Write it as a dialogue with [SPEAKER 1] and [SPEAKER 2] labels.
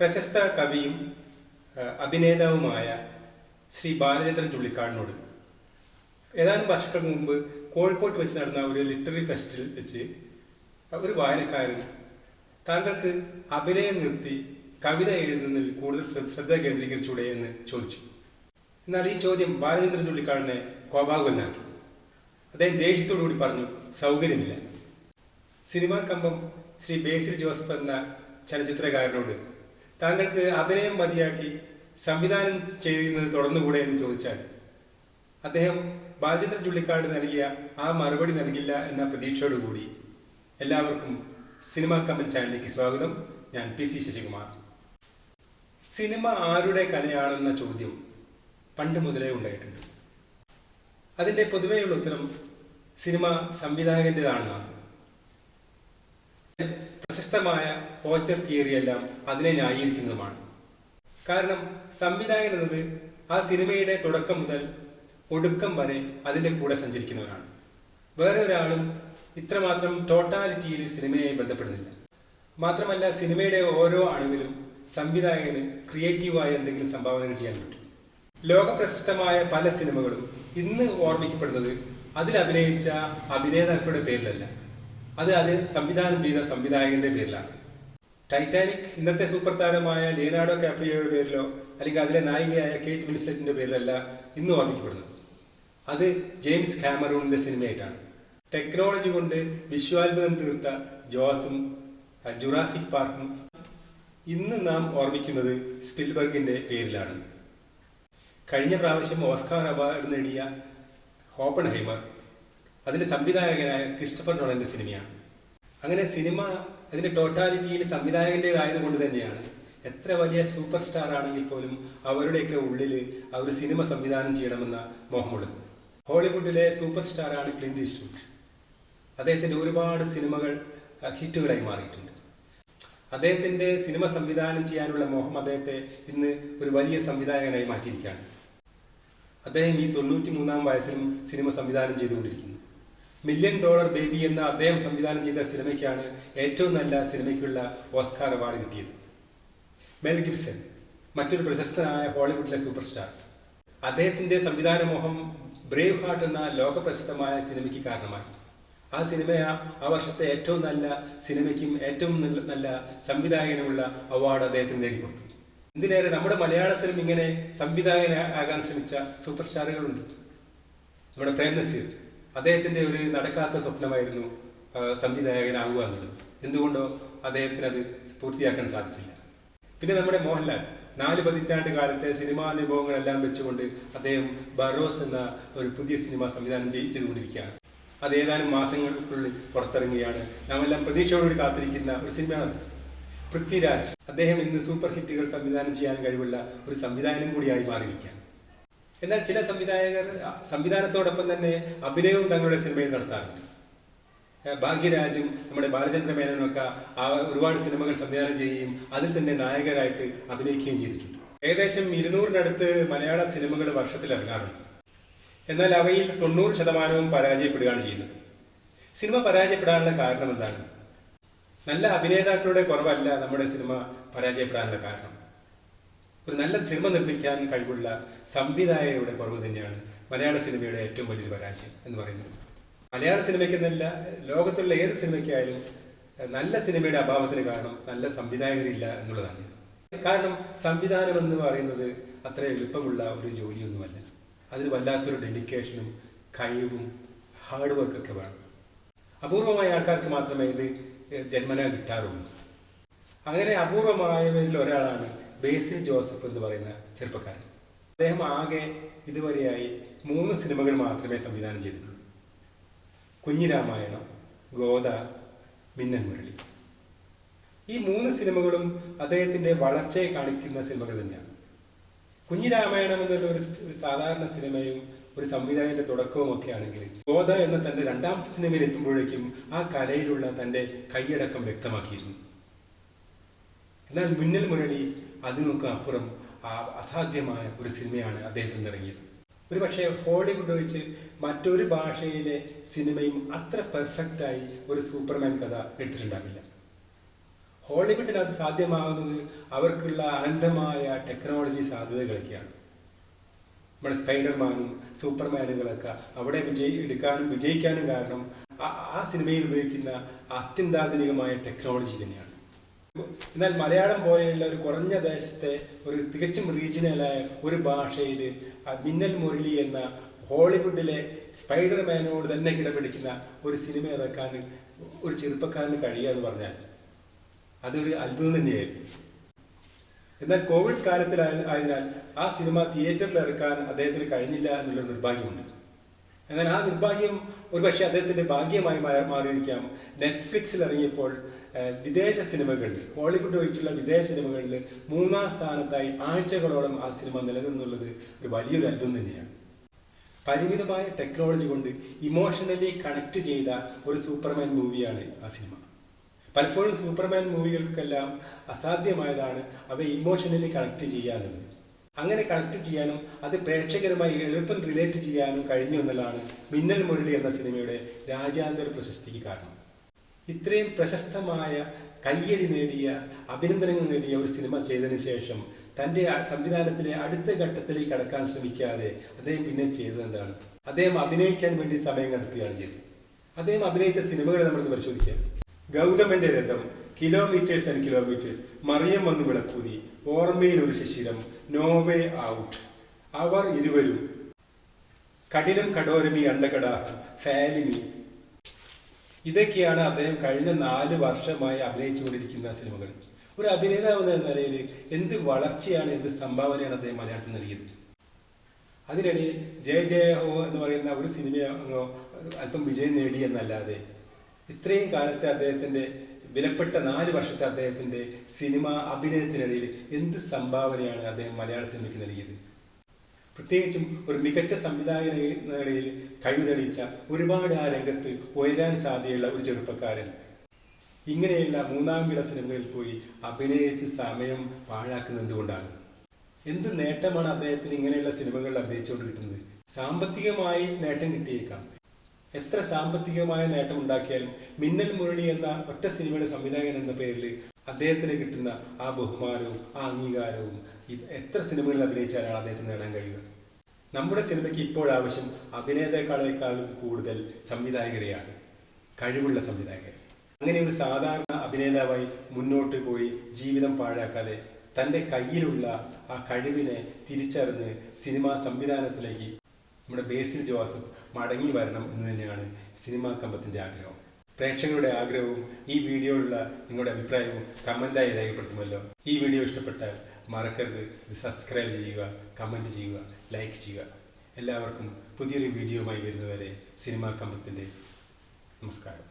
[SPEAKER 1] പ്രശസ്ത കവിയും അഭിനേതാവുമായ ശ്രീ ബാലചന്ദ്രൻ ചുള്ളിക്കാടിനോട്. ഏതാനും വർഷങ്ങൾക്ക് മുമ്പ് കോഴിക്കോട്ട് വെച്ച് നടന്ന ഒരു ലിറ്റററി ഫെസ്റ്റിൽ വെച്ച് ഒരു വായനക്കാരൻ താങ്കൾക്ക് അഭിനയം നിർത്തി കവിത എഴുതുന്നതിൽ കൂടുതൽ ശ്രദ്ധ കേന്ദ്രീകരിച്ചൂടെ എന്ന് ചോദിച്ചു. എന്നാൽ ഈ ചോദ്യം ബാലചന്ദ്രൻ ചുള്ളിക്കാടിനെ കോപാകുലനാക്കി. അദ്ദേഹം ദേഷ്യത്തോടുകൂടി പറഞ്ഞു സൗകര്യമില്ല. സിനിമാ കമ്പം ശ്രീ ബേസിൽ ജോസഫ് എന്ന ചലച്ചിത്രകാരനോട് താങ്കൾക്ക് അഭിനയം മതിയാക്കി സംവിധാനം ചെയ്യുന്നത് തുടർന്നുകൂടെ എന്ന് ചോദിച്ചാൽ അദ്ദേഹം ബാലചന്ദ്ര ചുള്ളിക്കാട് നൽകിയ ആ മറുപടി നൽകില്ല എന്ന പ്രതീക്ഷയോടുകൂടി എല്ലാവർക്കും സിനിമ കമ്പൻ ചാനലിലേക്ക് സ്വാഗതം. ഞാൻ പി സി ശശികുമാർ. സിനിമ ആരുടെ കലയാണെന്ന ചോദ്യം പണ്ട് മുതലേ ഉണ്ടായിട്ടുണ്ട്. അതിന്റെ പൊതുവെയുള്ള ഉത്തരം സിനിമ സംവിധായകന്റേതാണെന്നാണ് പ്രശസ്തമായ തിയറി എല്ലാം അതിനെ ന്യായീകരിക്കുന്നതുമാണ്. കാരണം സംവിധായകൻ എന്നത് ആ സിനിമയുടെ തുടക്കം മുതൽ ഒടുക്കം വരെ അതിന്റെ കൂടെ സഞ്ചരിക്കുന്നവരാണ് വേറെ ഒരാളും ഇത്രമാത്രം ടോട്ടാലിറ്റിയിൽ സിനിമയെ ബന്ധപ്പെടുന്നില്ല. മാത്രമല്ല സിനിമയുടെ ഓരോ അണുവിലും സംവിധായകന് ക്രിയേറ്റീവായ എന്തെങ്കിലും സംഭാവനകൾ ചെയ്യാൻ പറ്റും ലോക പ്രശസ്തമായ പല സിനിമകളും ഇന്ന് ഓർമ്മിക്കപ്പെടുന്നത് അതിൽ അഭിനയിച്ച അഭിനേതാക്കളുടെ പേരിലല്ല. അത് അത് സംവിധാനം ചെയ്ത സംവിധായകന്റെ പേരിലാണ്. ടൈറ്റാനിക് ഇന്നത്തെ സൂപ്പർ താരമായ ലിയനാർഡോ കാപ്രിയോയുടെ പേരിലോ അല്ലെങ്കിൽ അതിലെ നായികയായ കേറ്റ് വിൻസ്ലെറ്റിന്റെ പേരിലല്ല ഇന്ന് ഓർമ്മിക്കപ്പെടുന്നത്. അത് ജെയിംസ് കാമറൂണിന്റെ സിനിമയായിട്ടാണ്. ടെക്നോളജി കൊണ്ട് വിശ്വാത്ഭുതം തീർത്ത ജോസും ജുറാസിക് പാർക്കും ഇന്ന് നാം ഓർമ്മിക്കുന്നത് സ്പിൽബർഗിന്റെ പേരിലാണ്. കഴിഞ്ഞ പ്രാവശ്യം ഓസ്കാർ അവാർഡ് നേടിയ ഹോപ്പൺ ഹൈമർ അതിന്റെ സംവിധായകനായ ക്രിസ്റ്റഫർ നോളന്റെ സിനിമയാണ്. അങ്ങനെ സിനിമ അതിന്റെ ടോട്ടാലിറ്റിയിൽ സംവിധായകന്റേതായത് കൊണ്ട് തന്നെയാണ് എത്ര വലിയ സൂപ്പർ സ്റ്റാർ ആണെങ്കിൽ പോലും അവരുടെയൊക്കെ ഉള്ളിൽ അവർ സിനിമ സംവിധാനം ചെയ്യണമെന്ന മോഹമുള്ളത്. ഹോളിവുഡിലെ സൂപ്പർ സ്റ്റാറാണ് ക്ലിന്റ് ഈസ്റ്റ്വുഡ്. അദ്ദേഹത്തിന്റെ ഒരുപാട് സിനിമകൾ ഹിറ്റുകളായി മാറിയിട്ടുണ്ട്. അദ്ദേഹത്തിന്റെ സിനിമ സംവിധാനം ചെയ്യാനുള്ള മോഹം അദ്ദേഹത്തെ ഇന്ന് ഒരു വലിയ സംവിധായകനായി മാറ്റിയിരിക്കുകയാണ്. അദ്ദേഹം ഈ തൊണ്ണൂറ്റി മൂന്നാം വയസ്സിലും സിനിമ സംവിധാനം ചെയ്തുകൊണ്ടിരിക്കുന്നു. മില്യൺ ഡോളർ ബേബി എന്ന അദ്ദേഹം സംവിധാനം ചെയ്ത സിനിമയ്ക്കാണ് ഏറ്റവും നല്ല സിനിമയ്ക്കുള്ള ഓസ്കാർ അവാർഡ് കിട്ടിയത്. മെൽ ഗിബ്സൺ മറ്റൊരു പ്രശസ്തനായ ഹോളിവുഡിലെ സൂപ്പർ സ്റ്റാർ സംവിധാന മോഹം ബ്രേവ് ഹാർട്ട് എന്ന ലോകപ്രശസ്തമായ സിനിമയ്ക്ക് കാരണമായി. ആ സിനിമ ആ വർഷത്തെ ഏറ്റവും നല്ല സിനിമയ്ക്കും ഏറ്റവും നല്ല- സംവിധായകനുമുള്ള അവാർഡ് അദ്ദേഹത്തിന് നേടിക്കൊടുത്തു. ഇതിനേറെ നമ്മുടെ മലയാളത്തിലും ഇങ്ങനെ സംവിധായകനാകാൻ ശ്രമിച്ച സൂപ്പർ സ്റ്റാറുകളുണ്ട് നമ്മുടെ പ്രേം അദ്ദേഹത്തിന്റെ ഒരു നടക്കാത്ത സ്വപ്നമായിരുന്നു സംവിധായകനാകുക എന്നുള്ളത് എന്തുകൊണ്ടോ അദ്ദേഹത്തിന് അത് പൂർത്തിയാക്കാൻ സാധിച്ചില്ല. പിന്നെ നമ്മുടെ മോഹൻലാൽ നാല് പതിറ്റാണ്ട് കാലത്തെ സിനിമാ അനുഭവങ്ങളെല്ലാം വെച്ചുകൊണ്ട് അദ്ദേഹം ബറോസ് എന്ന ഒരു പുതിയ സിനിമ സംവിധാനം ചെയ്- ചെയ്തുകൊണ്ടിരിക്കുകയാണ്. അത് ഏതാനും മാസങ്ങൾക്കുള്ളിൽ പുറത്തിറങ്ങുകയാണ്. നാം എല്ലാം പ്രതീക്ഷയോടുകൂടി കാത്തിരിക്കുന്ന ഒരു സിനിമയാണ് പൃഥ്വിരാജ്. അദ്ദേഹം ഇന്ന് സൂപ്പർ ഹിറ്റുകൾ സംവിധാനം ചെയ്യാൻ കഴിവുള്ള ഒരു സംവിധായകനും കൂടിയായി മാറിയിരിക്കുകയാണ്. എന്നാൽ ചില സംവിധായകർ സംവിധാനത്തോടൊപ്പം തന്നെ അഭിനയവും തങ്ങളുടെ സിനിമയിൽ നടത്താറുണ്ട്. ഭാഗ്യരാജും നമ്മുടെ ബാലചന്ദ്ര മേനോനും ആ ഒരുപാട് സിനിമകൾ സംവിധാനം ചെയ്യുകയും അതിൽ തന്നെ നായകരായിട്ട് അഭിനയിക്കുകയും ചെയ്തിട്ടുണ്ട്. ഏകദേശം ഇരുന്നൂറിനടുത്ത് മലയാള സിനിമകൾ വർഷത്തിൽ ഇറങ്ങാറുണ്ട്. എന്നാൽ അവയിൽ തൊണ്ണൂറ് ശതമാനവും പരാജയപ്പെടുകയാണ് ചെയ്യുന്നത്. സിനിമ പരാജയപ്പെടാനുള്ള കാരണം എന്താണ്? നല്ല അഭിനേതാക്കളുടെ കുറവല്ല നമ്മുടെ സിനിമ പരാജയപ്പെടാനുള്ള കാരണം. ഒരു നല്ല സിനിമ നിർമ്മിക്കാൻ കഴിവുള്ള സംവിധായകരുടെ കുറവ് തന്നെയാണ് മലയാള സിനിമയുടെ ഏറ്റവും വലിയൊരു പരാജയം എന്ന് പറയുന്നത്. മലയാള സിനിമയ്ക്ക് സിനിമയ്ക്കെന്നല്ല ലോകത്തുള്ള ഏത് സിനിമയ്ക്കായാലും നല്ല സിനിമയുടെ അഭാവത്തിന് കാരണം നല്ല സംവിധായകരില്ല എന്നുള്ളതാണ്. കാരണം സംവിധാനം എന്ന് പറയുന്നത് അത്ര എളുപ്പമുള്ള ഒരു ജോലിയൊന്നുമല്ല. അതിന് വല്ലാത്തൊരു ഡെഡിക്കേഷനും കഴിവും ഹാർഡ് വർക്കൊക്കെ വേണം. അപൂർവമായ ആൾക്കാർക്ക് മാത്രമേ ഇത് ജന്മന കിട്ടാറുള്ളൂ. അങ്ങനെ അപൂർവമായവരിൽ ഒരാളാണ് ബേസിൽ ജോസഫ് എന്ന് പറയുന്ന ചെറുപ്പക്കാരൻ. അദ്ദേഹം ആകെ ഇതുവരെയായി മൂന്ന് സിനിമകൾ മാത്രമേ സംവിധാനം ചെയ്തിട്ടുള്ളൂ. കുഞ്ഞിരാമായണം ഗോദ മിന്നൽ മുരളി. ഈ മൂന്ന് സിനിമകളും അദ്ദേഹത്തിന്റെ വളർച്ചയെ കാണിക്കുന്ന സിനിമകൾ തന്നെയാണ്. കുഞ്ഞിരാമായണം എന്നുള്ള ഒരു സാധാരണ സിനിമയും ഒരു സംവിധായകന്റെ തുടക്കവും ഒക്കെ ആണെങ്കിൽ ഗോദ എന്ന തന്റെ രണ്ടാമത്തെ സിനിമയിൽ എത്തുമ്പോഴേക്കും ആ കലയിലുള്ള തന്റെ കൈയടക്കം വ്യക്തമാക്കിയിരുന്നു. എന്നാൽ മിന്നൽ മുരളി അതിനൊക്കെ അപ്പുറം അസാധ്യമായ ഒരു സിനിമയാണ് അദ്ദേഹത്തിൽ നിന്ന് ഇറങ്ങിയത്. ഒരു പക്ഷേ ഹോളിവുഡ് ഒഴിച്ച് മറ്റൊരു ഭാഷയിലെ സിനിമയും അത്ര പെർഫെക്റ്റായി ഒരു സൂപ്പർമാൻ കഥ എടുത്തിട്ടുണ്ടാവില്ല. ഹോളിവുഡിൽ അത് സാധ്യമാകുന്നത് അവർക്കുള്ള അനന്തമായ ടെക്നോളജി സാധ്യതകളൊക്കെയാണ്. നമ്മുടെ സ്പൈഡർമാനും സൂപ്പർമാനുകളൊക്കെ അവിടെ വിജയി എടുക്കാനും വിജയിക്കാനും കാരണം ആ സിനിമയിൽ ഉപയോഗിക്കുന്ന അത്യന്താധുനികമായ ടെക്നോളജി തന്നെയാണ്. എന്നാൽ മലയാളം പോലെയുള്ള ഒരു കുറഞ്ഞ ദേശത്തെ ഒരു തികച്ചും റീജിയണലായ ഒരു ഭാഷയിൽ മിന്നൽ മുരളി എന്ന ഹോളിവുഡിലെ സ്പൈഡർമാനോട് തന്നെ കിടപിടിക്കുന്ന ഒരു സിനിമ ഇറക്കാൻ ഒരു ചെറുപ്പക്കാരന് കഴിയുക എന്ന് പറഞ്ഞാൽ അതൊരു അത്ഭുതം തന്നെയായിരുന്നു. എന്നാൽ കോവിഡ് കാലത്തിൽ ആയതിനാൽ ആ സിനിമ തിയേറ്ററിൽ ഇറക്കാൻ അദ്ദേഹത്തിന് കഴിഞ്ഞില്ല എന്നുള്ളൊരു നിർഭാഗ്യമുണ്ട്. എന്നാൽ ആ നിർഭാഗ്യം ഒരുപക്ഷെ അദ്ദേഹത്തിന്റെ ഭാഗ്യമായി മാറിയിരിക്കാം. നെറ്റ്ഫ്ലിക്സിൽ ഇറങ്ങിയപ്പോൾ വിദേശ സിനിമകളിൽ ഹോളിവുഡ് ഒഴിച്ചുള്ള വിദേശ സിനിമകളിൽ മൂന്നാം സ്ഥാനത്തായി ആഴ്ചകളോളം ആ സിനിമ നിലനിന്നുള്ളത് ഒരു വലിയൊരു അത്ഭുതം തന്നെയാണ്. പരിമിതമായ ടെക്നോളജി കൊണ്ട് ഇമോഷണലി കണക്ട് ചെയ്ത ഒരു സൂപ്പർമാൻ മൂവിയാണ് ആ സിനിമ. പലപ്പോഴും സൂപ്പർമാൻ മൂവികൾക്കെല്ലാം അസാധ്യമായതാണ് അവ ഇമോഷണലി കണക്ട് ചെയ്യാനുള്ളത്. അങ്ങനെ കണക്ട് ചെയ്യാനും അത് പ്രേക്ഷകരുമായി എളുപ്പം റിലേറ്റ് ചെയ്യാനും കഴിഞ്ഞു എന്നുള്ളതാണ് മിന്നൽ മുരളി എന്ന സിനിമയുടെ രാജ്യാന്തര പ്രശസ്തിക്ക് കാരണം. ഇത്രയും പ്രശസ്തമായ കയ്യടി നേടിയ അഭിനന്ദനങ്ങൾ നേടിയ ഒരു സിനിമ ചെയ്തതിനു ശേഷം തന്റെ സംവിധാനത്തിലെ അടുത്ത ഘട്ടത്തിലേക്ക് കടക്കാൻ ശ്രമിക്കാതെ അദ്ദേഹം പിന്നെ ചെയ്തത് എന്താണ്? അദ്ദേഹം അഭിനയിക്കാൻ വേണ്ടി സമയം കണ്ടെത്തുകയാണ് ചെയ്തത്. അദ്ദേഹം അഭിനയിച്ച സിനിമകൾ നമ്മൾ പരിശോധിക്കാം. ഗൗതമന്റെ രഥം കിലോമീറ്റേഴ്സ് ആൻഡ് കിലോമീറ്റേഴ്സ് മറിയം വന്നു വിളക്കൂതി ഓർമ്മയിൽ ഒരു ശിശിരം നോവേ ഔട്ട് അവർ ഇരുവരും കഠിനം കടോരമി അണ്ടകടാഹം ഫാലിമി ഇതൊക്കെയാണ് അദ്ദേഹം കഴിഞ്ഞ നാല് വർഷമായി അഭിനയിച്ചുകൊണ്ടിരിക്കുന്ന സിനിമകൾ. ഒരു അഭിനേതാവ് എന്ന നിലയിൽ എന്ത് വളർച്ചയാണ് എന്ത് സംഭാവനയാണ് അദ്ദേഹം മലയാളത്തിൽ നൽകിയത്? അതിനിടയിൽ ജയ ജയ ഹോ എന്ന് പറയുന്ന ഒരു സിനിമ അല്പം വിജയം നേടി എന്നല്ലാതെ ഇത്രയും കാലത്തെ അദ്ദേഹത്തിന്റെ വിലപ്പെട്ട നാല് വർഷത്തെ അദ്ദേഹത്തിന്റെ സിനിമ അഭിനയത്തിനിടയിൽ എന്ത് സംഭാവനയാണ് അദ്ദേഹം മലയാള സിനിമയ്ക്ക് നൽകിയത്? പ്രത്യേകിച്ചും ഒരു മികച്ച സംവിധായകനിടയിൽ കഴിവ് തെളിയിച്ച ഒരുപാട് ആ രംഗത്ത് ഉയരാൻ സാധ്യതയുള്ള ഒരു ചെറുപ്പക്കാരൻ. ഇങ്ങനെയുള്ള മൂന്നാം കിട സിനിമയിൽ പോയി അഭിനയിച്ച് സമയം പാഴാക്കുന്നത് എന്തുകൊണ്ടാണ് എന്ത് നേട്ടമാണ് അദ്ദേഹത്തിന് ഇങ്ങനെയുള്ള സിനിമകളിൽ അഭിനയിച്ചുകൊണ്ട് കിട്ടുന്നത്? സാമ്പത്തികമായി നേട്ടം കിട്ടിയേക്കാം. എത്ര സാമ്പത്തികമായ നേട്ടം ഉണ്ടാക്കിയാലും മിന്നൽ മുരളി എന്ന ഒറ്റ സിനിമയുടെ സംവിധായകൻ എന്ന പേരിൽ അദ്ദേഹത്തിന് കിട്ടുന്ന ആ ബഹുമാനവും ആ അംഗീകാരവും ഇത് എത്ര സിനിമകളിൽ അഭിനയിച്ചാലാണ് അദ്ദേഹത്തിന് നേടാൻ കഴിയുക? നമ്മുടെ സിനിമയ്ക്ക് ഇപ്പോഴാവശ്യം അഭിനേതാക്കളെക്കാളും കൂടുതൽ സംവിധായകരെയാണ്. കഴിവുള്ള സംവിധായകർ അങ്ങനെ ഒരു സാധാരണ അഭിനേതാവായി മുന്നോട്ട് പോയി ജീവിതം പാഴാക്കാതെ തന്റെ കയ്യിലുള്ള ആ കഴിവിനെ തിരിച്ചറിഞ്ഞ് സിനിമാ സംവിധാനത്തിലേക്ക് നമ്മുടെ ബേസിൽ ജോസഫ് മടങ്ങി വരണം എന്ന് തന്നെയാണ് സിനിമാ കമ്പത്തിന്റെ ആഗ്രഹം. പ്രേക്ഷകരുടെ ആഗ്രഹവും ഈ വീഡിയോയിലുള്ള നിങ്ങളുടെ അഭിപ്രായവും കമന്റായി രേഖപ്പെടുത്തുമല്ലോ. ഈ വീഡിയോ ഇഷ്ടപ്പെട്ടാൽ മറക്കരുത്. ഇത് സബ്സ്ക്രൈബ് ചെയ്യുക കമന്റ് ചെയ്യുക ലൈക്ക് ചെയ്യുക. എല്ലാവർക്കും പുതിയൊരു വീഡിയോയുമായി വരുന്നവരെ സിനിമാ കമ്പത്തിന്റെ നമസ്കാരം.